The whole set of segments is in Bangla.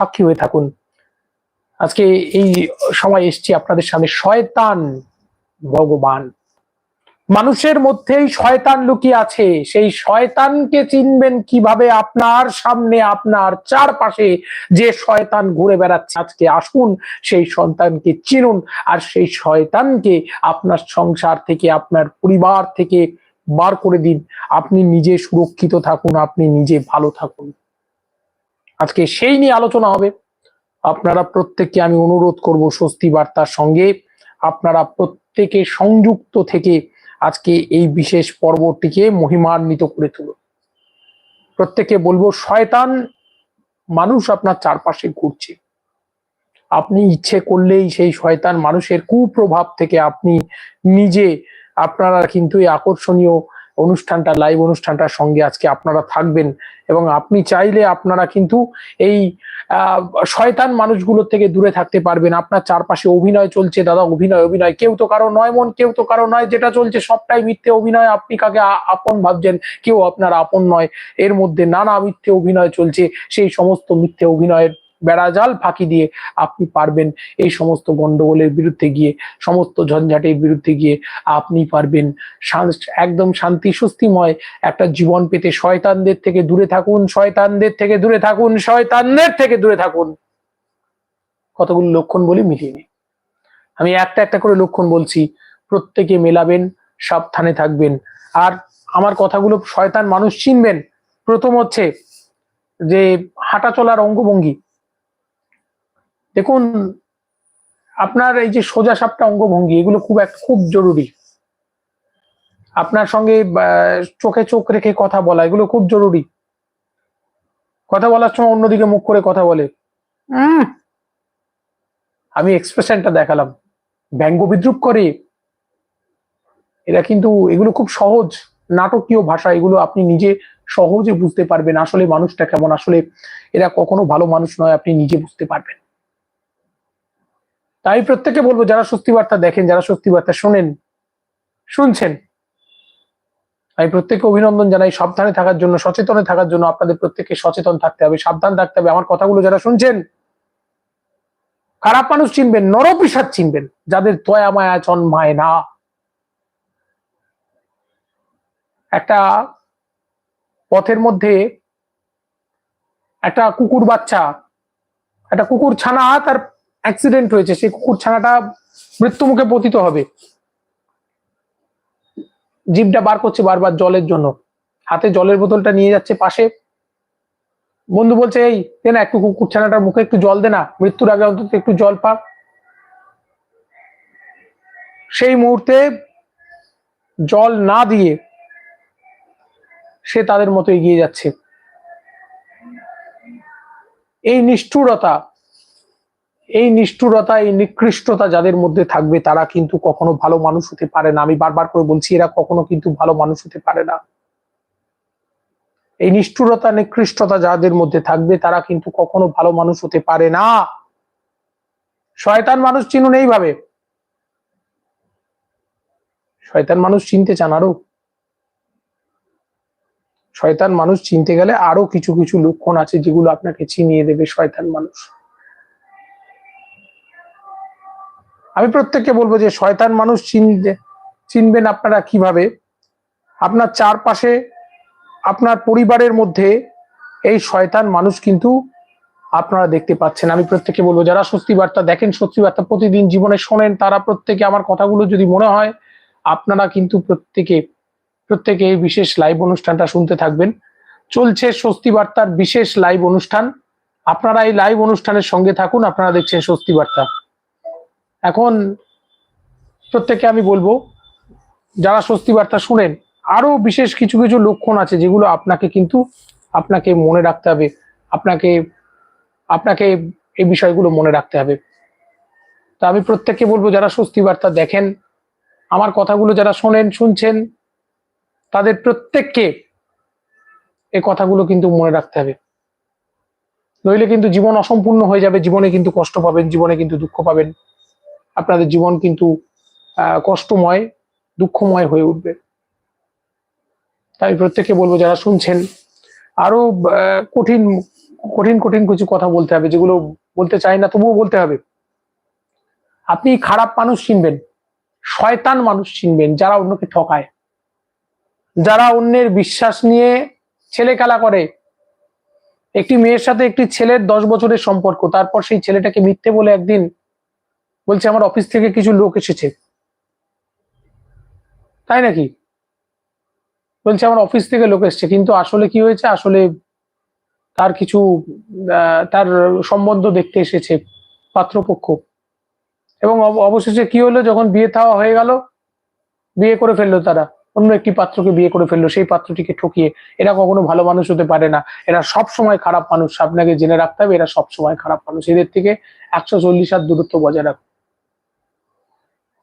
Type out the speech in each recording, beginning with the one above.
সাক্ষী হয়ে থাকুন। আজকে এই সময় এসছি আপনাদের সামনে শয়তান ভগবান। মানুষের মধ্যেই শয়তান লুকিয়ে আছে। সেই শয়তানকে চিনবেন কীভাবে আপনার সামনে, আপনার চারপাশে যে শয়তান ঘুরে বেড়াচ্ছে। আজকে আসুন, সেই সন্তানকে চিনুন আর সেই শয়তানকে আপনার সংসার থেকে, আপনার পরিবার থেকে বার করে দিন। আপনি নিজে সুরক্ষিত থাকুন, আপনি নিজে ভালো থাকুন। আজকে সেই নিয়ে আলোচনা হবে। আপনারা প্রত্যেককে আমি অনুরোধ করব স্বস্তি বার্তার সঙ্গে। আপনারা প্রত্যেকে সংযুক্ত থেকে আজকে এই বিশেষ পর্বটিকে মহিমান্বিত করে তুলুন। প্রত্যেকে বলব, শয়তান, মানুষ আপনার চারপাশে ঘুরছে। আপনি ইচ্ছে করলেই সেই শয়তান মানুষের কুপ্রভাব থেকে আপনি নিজে, আপনারা কিন্তু এই আকর্ষণীয় অনুষ্ঠানটা লাইভ অনুষ্ঠানটার সঙ্গে আজকে আপনারা থাকবেন এবং আপনি চাইলে আপনারা কিন্তু এই শয়তান মানুষগুলোর থেকে দূরে থাকতে পারবেন। আপনার চারপাশে অভিনয় চলছে, দাদা অভিনয় অভিনয়। কেউ তো কারও নয় মন, কেউ তো কারও নয়, যেটা চলছে সবটাই মিথ্যে অভিনয়। আপনি কাকে আপন ভাবছেন? কেউ আপনার আপন নয়। এর মধ্যে নানা মিথ্যে অভিনয় চলছে। সেই সমস্ত মিথ্যে অভিনয়ের বেড়াজাল ফাঁকি দিয়ে আপনি পারবেন এই সমস্ত গন্ডগোলের বিরুদ্ধে গিয়ে, সমস্ত ঝঞ্ঝাটের বিরুদ্ধে গিয়ে আপনি পারবেন। একদম শান্তি স্বস্তিময় একটা জীবন পেতে শয়তানদের থেকে দূরে থাকুন, শয়তানদের থেকে দূরে থাকুন, শয়তানদের থেকে দূরে থাকুন। কতগুলো লক্ষণ বলি মিলিয়ে নিই। আমি একটা একটা করে লক্ষণ বলছি, প্রত্যেকে মেলাবেন, সাবধানে থাকবেন। আর আমার কথাগুলো শয়তান মানুষ চিনবেন। প্রথম হচ্ছে যে হাঁটা চলার অঙ্গভঙ্গি। দেখুন আপনার এই যে সোজা সাপটা অঙ্গভঙ্গি এগুলো খুব এক খুব জরুরি। আপনার সঙ্গে চোখে চোখ রেখে কথা বলা এগুলো খুব জরুরি। কথা বলার সময় অন্যদিকে মুখ করে কথা বলে। আমি এক্সপ্রেশনটা দেখালাম। ব্যঙ্গ বিদ্রুপ করে। এরা কিন্তু এগুলো খুব সহজ। নাটকীয় ভাষা এগুলো আপনি নিজে সহজে বুঝতে পারবেন আসলে মানুষটা কেমন। আসলে এরা কখনো ভালো মানুষ নয় আপনি নিজে বুঝতে পারবেন। তাই প্রত্যেকে বলব, যারা সত্যি বার্তা দেখেন, যারা সত্যি বার্তা শোনেন, শুনছেন, আমি প্রত্যেককে অভিনন্দন জানাই। সাবধানে থাকার জন্য, সচেতনে থাকার জন্য আপনাদের প্রত্যেককে সচেতন থাকতে হবে, সাবধান থাকতে হবে। আমার কথাগুলো যারা শুনছেন, খারাপ মানুষ চিনবেন নরপিসাদ চিনবেন, যাদের দয়া, মায়া, জন্মায় না। একটা পথের মধ্যে একটা কুকুর বাচ্চা, একটা কুকুর ছানা তার অ্যাক্সিডেন্ট হয়েছে, সেই কুকুর ছানাটা মৃত্যু মুখে পতিত হবে। জিভটা বার করছে বারবার জলের জন্য। হাতে জলের বোতলটা নিয়ে যাচ্ছে পাশে। বন্ধু বলছে, এই, দে না একটু কুকুর ছানাটার মুখে একটু জল দে না, মৃত্যুর আগে অন্তত একটু জল পা। সেই মুহূর্তে জল না দিয়ে সে তাদের মতো এগিয়ে যাচ্ছে। এই নিষ্ঠুরতা এই নিষ্ঠুরতা, এই নিকৃষ্টতা যাদের মধ্যে থাকবে, তারা কিন্তু কখনো ভালো মানুষ হতে পারে না। আমি বারবার করে বলছি, এরা কখনো কিন্তু ভালো মানুষ হতে পারে না। এই নিষ্ঠুরতা, নিকৃষ্টতা যাদের মধ্যে থাকবে, তারা কিন্তু কখনো ভালো মানুষ হতে পারে না। শয়তান মানুষ চিনুন এইভাবে। শয়তান মানুষ চিনতে চান আরও? শয়তান মানুষ চিনতে গেলে আরও কিছু কিছু লক্ষণ আছে যেগুলো আপনাকে চিনিয়ে দেবে শয়তান মানুষ। আমি প্রত্যেককে বলব যে শয়তান মানুষ চিনতে চিনবেন আপনারা কীভাবে? আপনার চারপাশে, আপনার পরিবারের মধ্যে এই শয়তান মানুষ কিন্তু আপনারা দেখতে পাচ্ছেন। আমি প্রত্যেককে বলব, যারা স্বস্তি বার্তা দেখেন, স্বস্তি বার্তা প্রতিদিন জীবনে শোনেন, তারা প্রত্যেকে আমার কথাগুলো যদি মনে হয়, আপনারা কিন্তু প্রত্যেকে প্রত্যেকে এই বিশেষ লাইভ অনুষ্ঠানটা শুনতে থাকবেন। চলছে স্বস্তি বার্তার বিশেষ লাইভ অনুষ্ঠান। আপনারা এই লাইভ অনুষ্ঠানের সঙ্গে থাকুন, আপনারা দেখছেন স্বস্তি বার্তা। এখন প্রত্যেককে আমি বলব, যারা স্বস্তি বার্তা শুনেন, আরও বিশেষ কিছু কিছু লক্ষণ আছে যেগুলো আপনাকে কিন্তু আপনাকে মনে রাখতে হবে, আপনাকে আপনাকে এই বিষয়গুলো মনে রাখতে হবে। তা আমি প্রত্যেককে বলব, যারা স্বস্তি বার্তা দেখেন, আমার কথাগুলো যারা শোনেন, শুনছেন, তাদের প্রত্যেককে এই কথাগুলো কিন্তু মনে রাখতে হবে। নইলে কিন্তু জীবন অসম্পূর্ণ হয়ে যাবে, জীবনে কিন্তু কষ্ট পাবেন, জীবনে কিন্তু দুঃখ পাবেন। আপনাদের জীবন কিন্তু কষ্টময়, দুঃখময় হয়ে উঠবে। তাই প্রত্যেককে বলব, যারা শুনছেন, আরও কঠিন কঠিন কঠিন কিছু কথা বলতে হবে, যেগুলো বলতে চাই না, তবুও বলতে হবে। আপনি খারাপ মানুষ চিনবেন, শয়তান মানুষ চিনবেন, যারা অন্যকে ঠকায়। যারা অন্যের বিশ্বাস নিয়ে ছেলে খেলা করে। একটি মেয়ের সাথে একটি ছেলের দশ বছরের সম্পর্ক, তারপর সেই ছেলেটাকে মিথ্যে বলে একদিন বলছে, আমার অফিস থেকে কিছু লোক এসেছে। তাই নাকি? বলছে, আমার অফিস থেকে লোক এসেছে। কিন্তু আসলে কি হয়েছে? আসলে তার কিছু তার সম্বন্ধ দেখতে এসেছে পাত্রপক্ষ। এবং অব- অবশেষে কি হলো? যখন বিয়ে থাওয়া হয়ে গেল, বিয়ে করে ফেলল তারা। অন্য একটি পাত্রকে বিয়ে করে ফেলল। সেই পাত্রটিকে ঠকিয়ে এরা কখনো ভালো মানুষ হতে পারে না। এরা সব সময় খারাপ মানুষ। আপনাকে জেনে রাখতে হবে, এরা সব সময় খারাপ মানুষ। এদের থেকে একশো চল্লিশ হাত দূরত্ব বজায় রাখুন।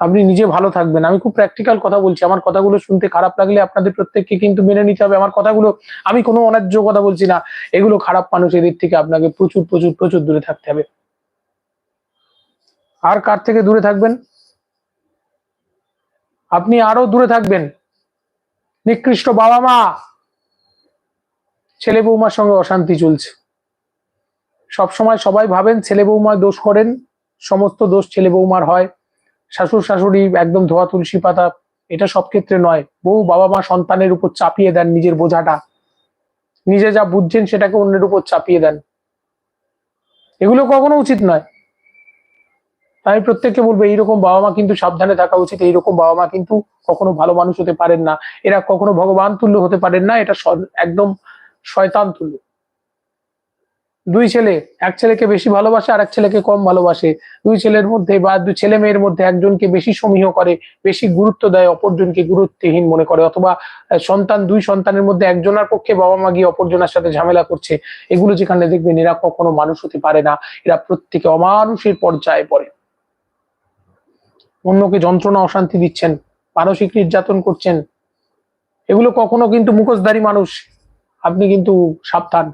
আপনি নিজে ভালো থাকবেন। আমি খুব প্র্যাকটিক্যাল কথা বলছি। আমার কথাগুলো শুনতে খারাপ লাগলে আপনাদের প্রত্যেককে কিন্তু মেনে নিতে হবে। আমার কথাগুলো, আমি কোনো অন্যায্য কথা বলছি না। এগুলো খারাপ মানুষ, এদের থেকে আপনাকে প্রচুর প্রচুর প্রচুর দূরে থাকতে হবে। আর কার থেকে দূরে থাকবেন? আপনি আরও দূরে থাকবেন। নিকৃষ্ট বাবা মা। ছেলে বৌমার সঙ্গে অশান্তি চলছে। সব সময় সবাই ভাবেন ছেলে বৌমা দোষ করেন, সমস্ত দোষ ছেলে বৌমার হয়। শাশুড় শাশুড়ি একদম ধোয়া তুলসী পাতা, এটা সব ক্ষেত্রে নয়। বউ বাবা মা সন্তানের উপর চাপিয়ে দেন নিজের বোঝাটা। নিজে যা বুঝছেন সেটাকে অন্যের উপর চাপিয়ে দেন। এগুলো কখনো উচিত নয়। আমি প্রত্যেককে বলব, এইরকম বাবা মা কিন্তু সাবধানে থাকা উচিত, এইরকম বাবা মা কিন্তু কখনো ভালো মানুষ হতে পারেন না। এরা কখনো ভগবান তুল্য হতে পারেন না, এটা একদম শয়তান তুল্য। দুই ছেলে, এক ছেলেকে বেশি ভালোবাসে আর এক ছেলেকে কম ভালোবাসে। দুই ছেলের মধ্যে বা দুই ছেলে মেয়ের মধ্যে একজনকে বেশি সমীহ করে, বেশি গুরুত্ব দেয়, অপরজনকে গুরুত্বহীন মনে করে। অথবা সন্তান, দুই সন্তানের মধ্যে একজনের পক্ষে বাবা মা গিয়ে অপরজনের সাথে ঝামেলা করছে, এগুলো যেখানে দেখবেন এরা কখনো মানুষ হতে পারে না। এরা প্রত্যেকে অমানুষের পর্যায়ে পড়ে। অন্যকে যন্ত্রণা, অশান্তি দিচ্ছেন, মানসিক নির্যাতন করছেন। এগুলো কখনো কিন্তু মুখোশধারী মানুষ। আপনি কিন্তু সাবধান।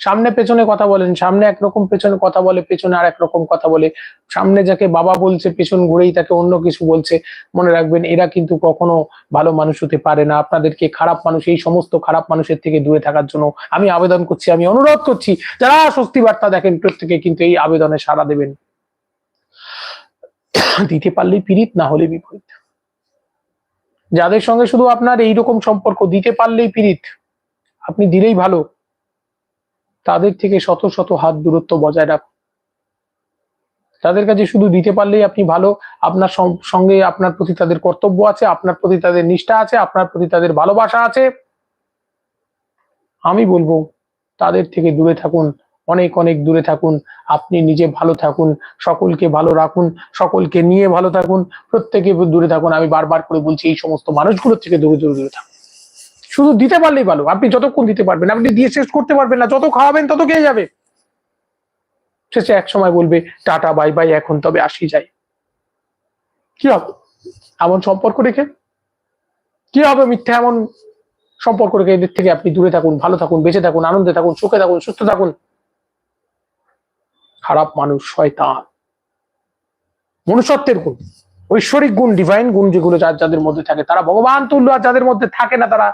সামনে পেছনে কথা বলেন, সামনে একরকম পেছনে কথা বলে, পেছনে আর একরকম কথা বলে। সামনে যাকে বাবা বলছে, পেছন ঘুরেই তাকে অন্য কিছু বলছে। মনে রাখবেন, এরা কিন্তু কখনো ভালো মানুষ হতে পারে না। আপনাদেরকে খারাপ মানুষ, এই সমস্ত খারাপ মানুষের থেকে দূরে থাকার জন্য আমি আবেদন করছি, আমি অনুরোধ করছি, যারা স্বস্তি বার্তা দেখেন প্রত্যেকে কিন্তু এই আবেদনে সাড়া দেবেন। দিতে পারলেই পীড়িত, না হলে বিপরীত। যাদের সঙ্গে শুধু আপনার এইরকম সম্পর্ক, দিতে পারলেই পীড়িত। আপনি দিলেই ভালো। তাদের থেকে শত শত হাত দূরত্ব বজায় রাখুন তাদের কাছে শুধু দিতে পারলেই আপনি ভালো। আপনার সঙ্গে আপনার প্রতি তাদের কর্তব্য আছে, আপনার প্রতি তাদের নিষ্ঠা আছে, আপনার প্রতি তাদের ভালোবাসা আছে। আমি বলব, তাদের থেকে দূরে থাকুন, অনেক অনেক দূরে থাকুন। আপনি নিজে ভালো থাকুন, সকলকে ভালো রাখুন, সকলকে নিয়ে ভালো থাকুন, প্রত্যেকে দূরে থাকুন। আমি বারবার করে বলছি, এই সমস্ত মানুষগুলোর থেকে দূরে দূরে দূরে থাকুন। শুধু দিতে পারলেই ভালো। আপনি যতক্ষণ দিতে পারবেন, আপনি দিয়ে শেষ করতে পারবেন না, যত খাওয়াবেন তত খেয়ে যাবে। শেষে এক সময় বলবে, টাটা বাই বাই এখন তবে আসি, যাই। কি হবে? এমন সম্পর্ক রেখে? কি হবে মিথ্যা এমন সম্পর্ক রেখে এদের থেকে আপনি দূরে থাকুন, ভালো থাকুন, বেঁচে থাকুন, আনন্দে থাকুন, সুখে থাকুন, সুস্থ থাকুন? খারাপ মানুষ হয় শয়তান। মনুষ্যত্বের গুণ, ঐশ্বরিক গুণ ডিভাইন গুণ যেগুলো যার যাদের মধ্যে থাকে, তারা ভগবান তুল্য, আর যাদের মধ্যে থাকে না তারা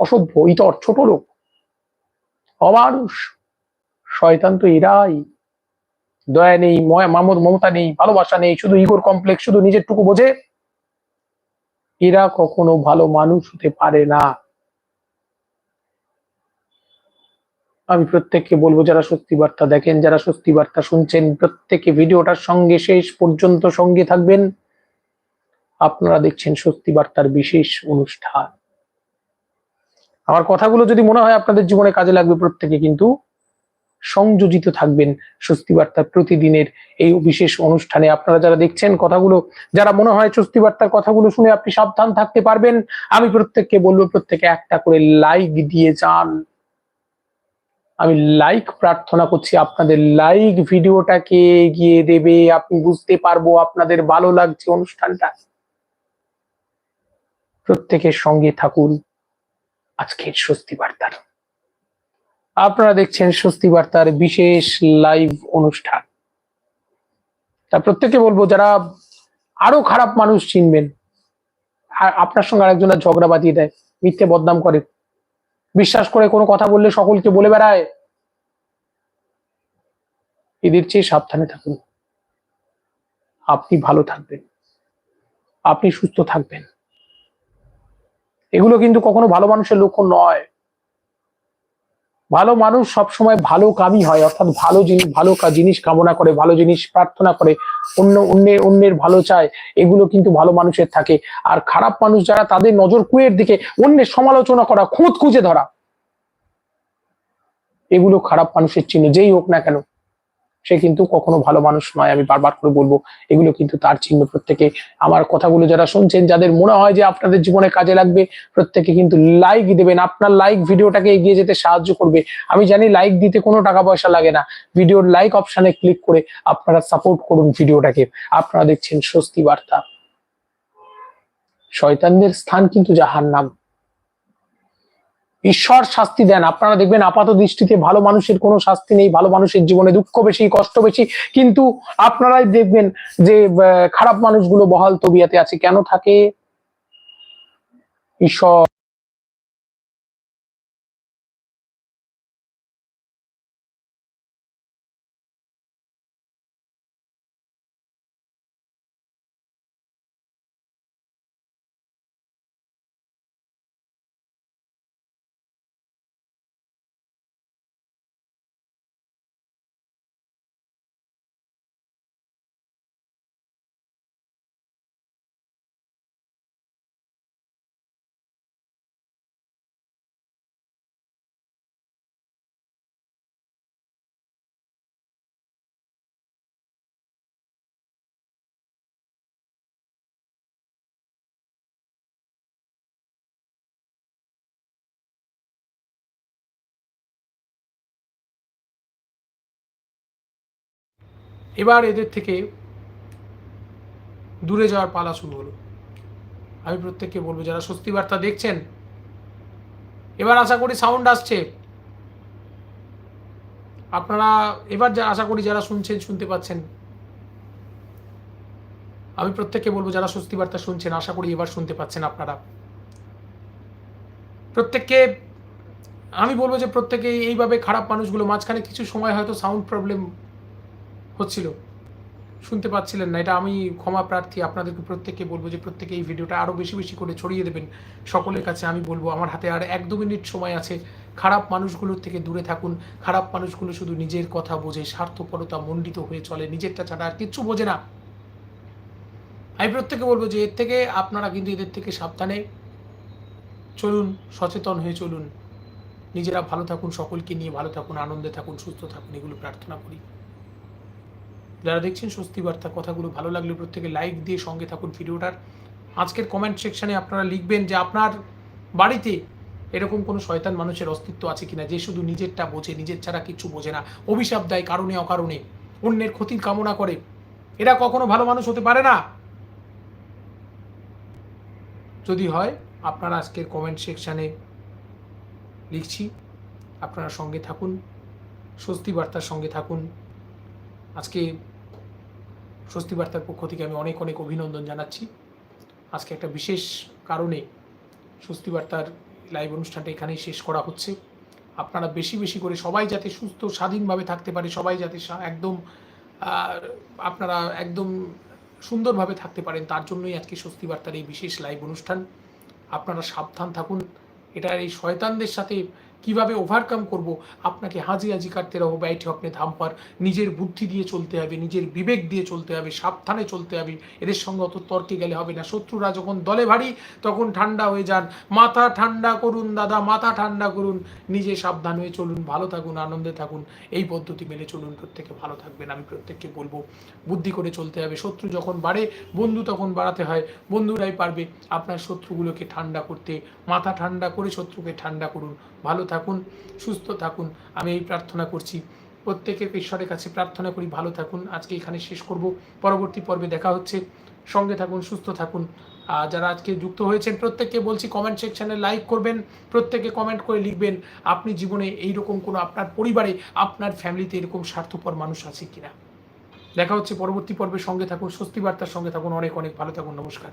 অসভ্য, ইতর, ছোট লোক। অমানুষ শয়তান তো এরাই। দয়া নেই মামদ মমতা নেই, ভালোবাসা নেই, শুধু ইগোর কমপ্লেক্স শুধু নিজের টুকু বোঝে। এরা কখনো ভালো মানুষ হতে পারে না। আমি প্রত্যেককে বলব, যারা সত্যি বার্তা দেখেন, যারা সত্যি বার্তা শুনছেন, প্রত্যেকে ভিডিওটার সঙ্গে শেষ পর্যন্ত সঙ্গে থাকবেন। আপনারা দেখছেন সত্যি বার্তার বিশেষ অনুষ্ঠান। আমার কথাগুলো যদি মনে হয় আপনাদের জীবনে কাজে লাগবে প্রত্যেকে, কিন্তু সংযোজিত থাকবেন স্বস্তি বার্তার প্রতিদিনের এই বিশেষ অনুষ্ঠানে। আপনারা যারা দেখছেন কথাগুলো, যারা মনে হয় স্বস্তি বার্তার কথাগুলো শুনে আপনি সাবধান থাকতে পারবেন, আমি প্রত্যেককে বলব, প্রত্যেকে একটা করে লাইক দিয়ে যান। আমি লাইক প্রার্থনা করছি, আপনাদের লাইক ভিডিওটাকে এগিয়ে দেবে, আপনি বুঝতে পারব আপনাদের ভালো লাগছে অনুষ্ঠানটা। প্রত্যেকের সঙ্গে থাকুন। আজকের স্বস্তি বার্তার। আপনারা দেখছেন স্বস্তি বার্তার বিশেষ লাইভ অনুষ্ঠান। তা প্রত্যেকে বলব, যারা আরও খারাপ মানুষ চিনবেন আপনার সঙ্গে আরেকজনের ঝগড়া বাঁধিয়ে দেয়, মিথ্যে বদনাম করে, বিশ্বাস করে কোনো কথা বললে সকলকে বলে বেড়ায়, এদের চেয়ে সাবধানে থাকুন। আপনি ভালো থাকবেন, আপনি সুস্থ থাকবেন। এগুলো কিন্তু কখনো ভালো মানুষের লক্ষ্য নয়। ভালো মানুষ সবসময় ভালো কামই হয়, অর্থাৎ ভালো জিনিস ভালো জিনিস কামনা করে, ভালো জিনিস প্রার্থনা করে, অন্য অন্য, অন্যের ভালো চায়, এগুলো কিন্তু ভালো মানুষের থাকে। আর খারাপ মানুষ যারা তাদের নজর কুয়ের দিকে, অন্যের সমালোচনা করা খুঁত খুঁজে ধরা, এগুলো খারাপ মানুষের চিহ্ন, যেই হোক না কেন। সে কিন্তু কখনো ভালো মানুষ নয়, আমি বারবার করে বলব, এগুলো কিন্তু তার চিহ্ন প্রত্যেকে। আমার কথাগুলো যারা শুনছেন, যাদের মনে হয় যে আপনাদের জীবনে কাজে লাগবে, প্রত্যেকে কিন্তু লাইক দেবেন। আপনার লাইক ভিডিওটাকে এগিয়ে যেতে সাহায্য করবে। আমি জানি লাইক দিতে কোনো টাকা পয়সা লাগে না। ভিডিওর লাইক অপশানে ক্লিক করে আপনারা সাপোর্ট করুন ভিডিওটাকে। আপনারা দেখছেন স্বস্তি বার্তা। শয়তানদের স্থান কিন্তু জাহার নাম ঈশ্বর শাস্তি দেন। আপনারা দেখবেন আপাত দৃষ্টিতে ভালো মানুষের কোনো শাস্তি নেই, ভালো মানুষের জীবনে দুঃখ বেশি, কষ্ট বেশি। কিন্তু আপনারাই দেখবেন যে খারাপ মানুষগুলো বহাল তবিয়াতে আছে। কেন থাকে? ঈশ্বর এবার এদের থেকে দূরে যাওয়ার পালা শুরু হলো। আমি প্রত্যেককে বলব, যারা স্বস্তি বার্তা দেখছেন, এবার আশা করি সাউন্ড আসছে। আপনারা এবার যা আশা করি যারা শুনছেন, শুনতে পাচ্ছেন, আমি প্রত্যেককে বলব, যারা স্বস্তি বার্তা শুনছেন, আশা করি এবার শুনতে পাচ্ছেন আপনারা। প্রত্যেককে, আমি বলব যে প্রত্যেকে এইভাবে খারাপ মানুষগুলো, মাঝখানে কিছু সময় হয়তো সাউন্ড প্রবলেম হচ্ছিল। শুনতে পাচ্ছিলেন না, এটা আমি ক্ষমা প্রার্থী আপনাদেরকে প্রত্যেককে বলব যে প্রত্যেকে এই ভিডিওটা আরও বেশি বেশি করে ছড়িয়ে দেবেন। সকলের কাছে আমি বলব, আমার হাতে আর এক দু মিনিট সময় আছে। খারাপ মানুষগুলোর থেকে দূরে থাকুন। খারাপ মানুষগুলো শুধু নিজের কথা বোঝে, স্বার্থপরতা মণ্ডিত হয়ে চলে, নিজেরটা ছাড়া আর কিচ্ছু বোঝে না। আমি প্রত্যেকে বলব যে এর থেকে আপনারা কিন্তু এদের থেকে সাবধানে চলুন, সচেতন হয়ে চলুন। নিজেরা ভালো থাকুন, সকলকে নিয়ে ভালো থাকুন, আনন্দে থাকুন, সুস্থ থাকুন, এগুলো প্রার্থনা করি। যারা দেখছেন, স্বস্তি বার্তা কথাগুলো ভালো লাগলে প্রত্যেকে লাইক দিয়ে সঙ্গে থাকুন ভিডিওটার। আজকের কমেন্ট সেকশানে আপনারা লিখবেন যে আপনার বাড়িতে এরকম কোনো শয়তান মানুষের অস্তিত্ব আছে কিনা, যে শুধু নিজেরটা বোঝে, নিজের ছাড়া কিছু বোঝে না। অভিশাপ দেয় কারণে অকারণে, অন্যের ক্ষতির কামনা করে। এরা কখনো ভালো মানুষ হতে পারে না। যদি হয়, আপনারা আজকের কমেন্ট সেকশানে লিখছি। আপনারা সঙ্গে থাকুন, স্বস্তি বার্তার সঙ্গে থাকুন। আজকে স্বস্তি বার্তার পক্ষ থেকে আমি অনেক অনেক অভিনন্দন জানাচ্ছি। আজকে একটা বিশেষ কারণে স্বস্তি বার্তার লাইভ অনুষ্ঠানটা এখানেই শেষ করা হচ্ছে। আপনারা বেশি বেশি করে সবাই যাতে সুস্থ, স্বাধীনভাবে থাকতে পারে, সবাই যাতে একদম আপনারা একদম সুন্দরভাবে থাকতে পারেন, তার জন্যই আজকে স্বস্তি বার্তার এই বিশেষ লাইভ অনুষ্ঠান। আপনারা সাবধান থাকুন। এটা এই শয়তানদের সাথে কীভাবে ওভারকাম করব? আপনাকে হাজি হাজি কাটতে রহো বাইঠে আপনি ধামপার। নিজের বুদ্ধি দিয়ে চলতে হবে, নিজের বিবেক দিয়ে চলতে হবে, সাবধানে চলতে হবে। এদের সঙ্গে অত তর্কে গেলে হবে না। শত্রুরা যখন দলে ভারী, তখন ঠান্ডা হয়ে যান। মাথা ঠান্ডা করুন, দাদা, মাথা ঠান্ডা করুন। নিজে সাবধান হয়ে চলুন, ভালো থাকুন, আনন্দে থাকুন। এই পদ্ধতি মেনে চলুন, প্রত্যেকে ভালো থাকবেন। আমি প্রত্যেককে বলব, বুদ্ধি করে চলতে হবে। শত্রু যখন বাড়ে, বন্ধু তখন বাড়াতে হয়। বন্ধুরাই পারবে আপনার শত্রুগুলোকে ঠান্ডা করতে। মাথা ঠান্ডা করে শত্রুকে ঠান্ডা করুন। ভালো থাকুন, সুস্থ থাকুন। আমি এই প্রার্থনা করছি। প্রত্যেকের ঈশ্বরের কাছে প্রার্থনা করি, ভালো থাকুন। আজকে এখানে শেষ করব। পরবর্তী পর্বে দেখা হচ্ছে। সঙ্গে থাকুন, সুস্থ থাকুন। আর যারা আজকে যুক্ত হয়েছেন, প্রত্যেককে বলছি কমেন্ট সেকশানে লাইক করবেন। প্রত্যেকে কমেন্ট করে লিখবেন, আপনি জীবনে এইরকম কোনো আপনার পরিবারে, আপনার ফ্যামিলিতে এরকম স্বার্থপর মানুষ আছে কিনা। দেখা হচ্ছে পরবর্তী পর্বে। সঙ্গে থাকুন স্বস্তি বার্তার সঙ্গে থাকুন। অনেক অনেক ভালো থাকুন। নমস্কার।